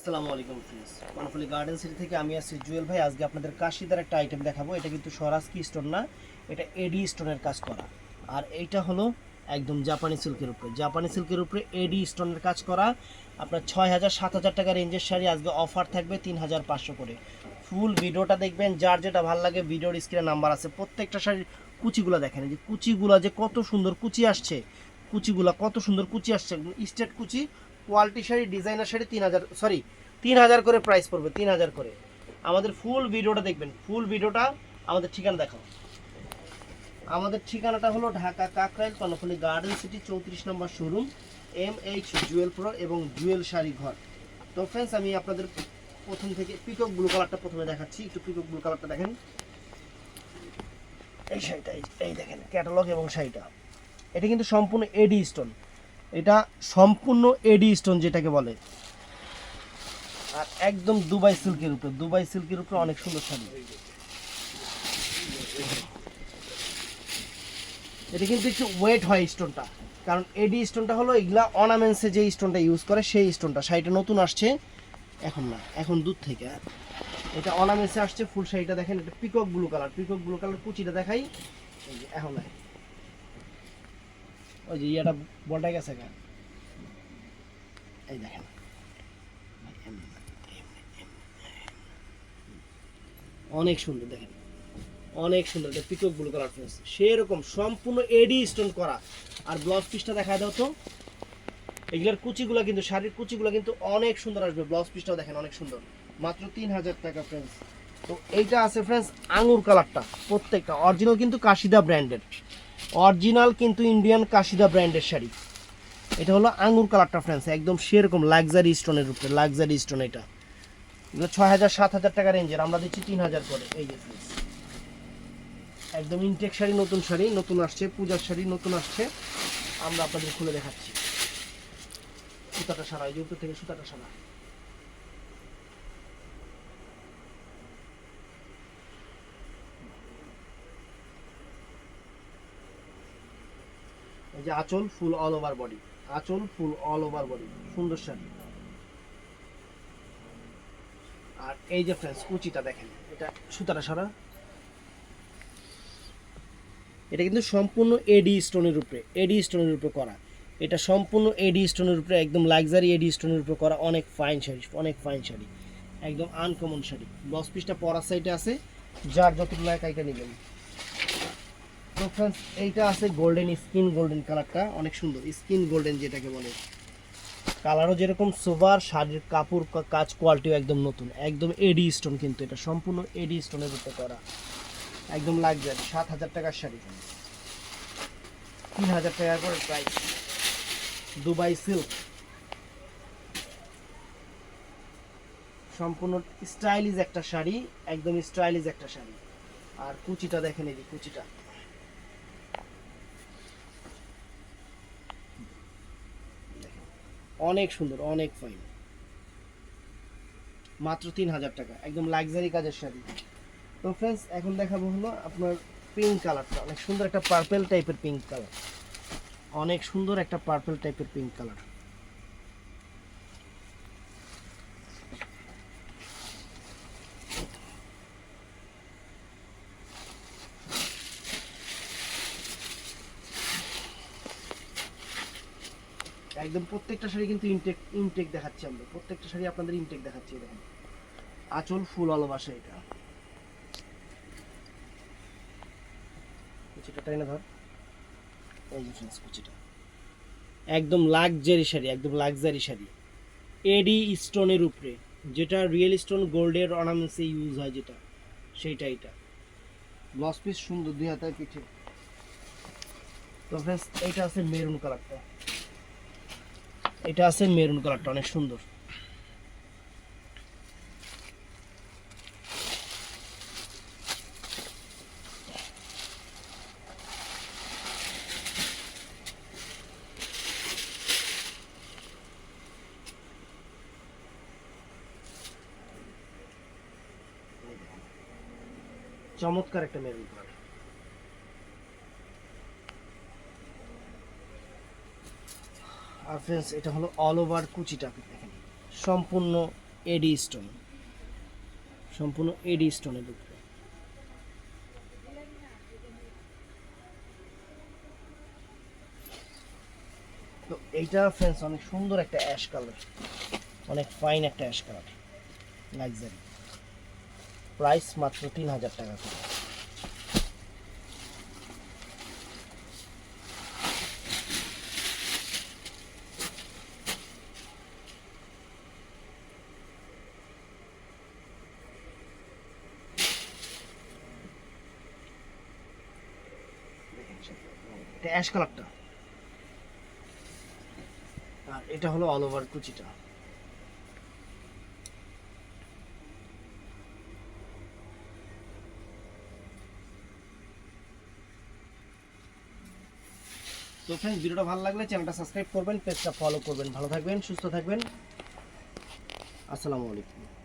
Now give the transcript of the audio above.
আসসালামু আলাইকুম friends Karnaphuli garden city থেকে আমি আছি জুয়েল ভাই। আজকে আপনাদের কাশিদার একটা আইটেম দেখাবো। এটা কিন্তু স্বরাজ স্টোন না, এটা এডি স্টোনের কাজ করা। আর এইটা হলো একদম জাপানি সিল্কের উপরে। জাপানি সিল্কের উপরে এডি স্টোনের কাজ করা। আপনার ছয় হাজার, সাত হাজার টাকা রেঞ্জের শাড়ি আজকে অফার থাকবে তিন হাজার পাঁচশো করে। ফুল ভিডিওটা দেখবেন, যার যেটা ভালো লাগে ভিডিওর স্ক্রিনে নাম্বার আছে। প্রত্যেকটা শাড়ির কুচিগুলো দেখেন। যে কুচিগুলো যে কত সুন্দর কুচি আসছে, কুচিগুলো কত সুন্দর কুচি আসছে স্টেট কুচি। কোয়ালিটি শাড়ি ডিজাইনার শাড়ি তিন হাজার সরি তিন হাজার করে প্রাইস পড়বে, তিন হাজার করে। আমাদের ফুল ভিডিওটা দেখবেন ফুল ভিডিওটা আমাদের ঠিকানা দেখাও। আমাদের ঠিকানাটা হলো ঢাকা কাকরাইল, কর্ণফুলি গার্ডেন সিটি চৌত্রিশ নম্বর showroom M H Jewel pro এবং জুয়েল শাড়ি ঘর। তো ফ্রেন্ডস আমি আপনাদের প্রথম থেকে পিকক ব্লু কালারটা প্রথমে দেখাচ্ছি। একটু পিকক ব্লু কালারটা দেখেন। এই শাড়িটা, এই দেখেন ক্যাটালগ এবং শাড়িটা। এটা কিন্তু সম্পূর্ণ এডি স্টোন এটা সম্পূর্ণ এডি স্টোন যেটাকে বলে। আর একদম দুবাই সিল্কের উপরে, দুবাই সিল্কের উপরে অনেক সুন্দর শাড়ি। এটা কিন্তু একটু ওয়েট হয় স্টোনটা, কারণ এডি স্টোনটা হলো এগুলা অর্নামেন্টসে যে স্টোনটা ইউজ করে সেই স্টোনটা। শাড়িটা নতুন আসছে, এখন না, এখন দূর থেকে। এটা অর্নামেন্টসে আসছে ফুল শাড়িটা দেখেন, এটা peacock blue colour peacock blue colour কুচিটা দেখাই এখন নাই ওই যে ইয়েটা বলটা গেছে কেন এই দেখেন। অনেক সুন্দর দেখেন। অনেক সুন্দর এটা পিকক ব্লু কালার ফেস সেরকম সম্পূর্ণ এডি স্টোন করা। আর ব্লাউজ পিসটা দেখা দাও তো। এগুলোর কুচিগুলো কিন্তু, শাড়ির কুচিগুলো কিন্তু অনেক সুন্দর আসবে। ব্লাউজ পিসটাও দেখেন, অনেক সুন্দর। মাত্র তিন হাজার টাকা ফ্রেন্ডস। তো এইটা আছে ফ্রেন্ডস আঙুর কালারটা প্রত্যেকটা। অরিজিনাল কিন্তু কাশিদা ব্র্যান্ডের অরিজিনাল কিন্তু ইন্ডিয়ান কাশিদা ব্র্যান্ডের শাড়ি। এটা হলো আঙুর কালারটা ফ্রেন্ডস একদম সেরকম লাক্সারি স্টোনের উপরে লাক্সারি স্টোন এটা। এগুলো ছয় হাজার সাত হাজার টাকা রেঞ্জের আমরা দিচ্ছি তিন হাজার করে, এই যে। একদম ইনটেক শাড়ি, নতুন শাড়ি, নতুন আসছে, পূজার শাড়ি, নতুন আসছে। আমরা আপনাদের খুলে দেখাচ্ছি। সুতাটা সারা, এই যে উপর থেকে সুতাটা সারা। এই যে আঁচল ফুল অল ওভার বডি আঁচল ফুল অল ওভার বডি সুন্দর শাড়ি আর এই যে ফ্রেন্ডস কুচিটা দেখেন। এটা সুতাটা সারা। এটা কিন্তু সম্পূর্ণ এডি স্টোনের উপরে। এডি স্টোনের উপরে করা। এটা সম্পূর্ণ এডি স্টোনের উপরে, একদম লাক্সারি এডি স্টোনের উপরে করা। অনেক ফাইন শাড়ি, অনেক ফাইন শাড়ি। একদম আনকমন শাড়ি। ব্লাউজ পিসটা পরার সাইডে আছে। যার লাগে কাইটা নেবেন। তো ফ্রেন্ডস এইটা আছে গোল্ডেন স্কিন গোল্ডেন কালারটা অনেক সুন্দর। স্কিন গোল্ডেন যেটাকে বলে। কালারও যেরকম সোবার শাড়ির কাপড় কাজ কোয়ালিটিও একদম নতুন। একদম এডি স্টোন কিন্তু এটা। সম্পূর্ণ এডি স্টোনের উপরে করা। একদম লাক্সারি সাত হাজার টাকার শাড়ি। তিন হাজার টাকা করে প্রাইস দুবাই সিল্ক সম্পূর্ণ স্টাইলিশ একটা শাড়ি। একদম স্টাইলিশ একটা শাড়ি। আর কুচিটা দেখেন এই কুচিটা। অনেক সুন্দর, অনেক ফাইন মাত্র তিন হাজার টাকা, একদম লাক্সারি কাজের শাড়ি। তো ফ্রেন্ডস এখন দেখাবো হলো আপনার পিঙ্ক কালারটা অনেক সুন্দর একটা পার্পেল টাইপের পিঙ্ক কালার অনেক সুন্দর একটা পার্পেল টাইপের পিঙ্ক কালার একদম প্রত্যেকটা শাড়ি কিন্তু ইনটেক ইনটেক দেখাচ্ছি আমরা। প্রত্যেকটা শাড়ি আপনাদের ইনটেক দেখাচ্ছি দেখেন। আঁচল ফুল ভালোবাসা এটা। কুচিটা তাই না ধর। এই যে ফ্রেন্ডস কুচিটা। একদম লাক্সারি শাড়ি, একদম লাক্সারি শাড়ি। এডি স্টোনের উপরে, যেটা রিয়েল স্টোন গোল্ডের অর্নামেন্টসে ইউজ হয় যেটা, সেইটা এটা। ব্লাউজ পিস সুন্দর, দুই হাতের পিঠে। তো ফ্রেন্ডস এইটা আছে মেরুন কালারটা এটা আছে মেরুন কালারটা অনেক সুন্দর। চমৎকার একটা মেরুন কালার। আর ফ্রেন্ডস এটা হলো অল ওভার কুচিটা দেখেন। সম্পূর্ণ এডি স্টোন সম্পূর্ণ এডি স্টোনের উপরে তো এইটা ফ্রেন্ডস অনেক সুন্দর একটা অ্যাশ কালার অনেক ফাইন একটা অ্যাশ কালার লাক্সারি প্রাইস মাত্র তিন হাজার টাকা এটা অ্যাশ কালারটা আর এটা হলো অল ওভার কুচিটা। তো ফ্রেন্ডস ভিডিওটা ভালো লাগলে চ্যানেলটা সাবস্ক্রাইব করবেন পেজটা ফলো করবেন। ভালো থাকবেন, সুস্থ থাকবেন। আসসালামু আলাইকুম।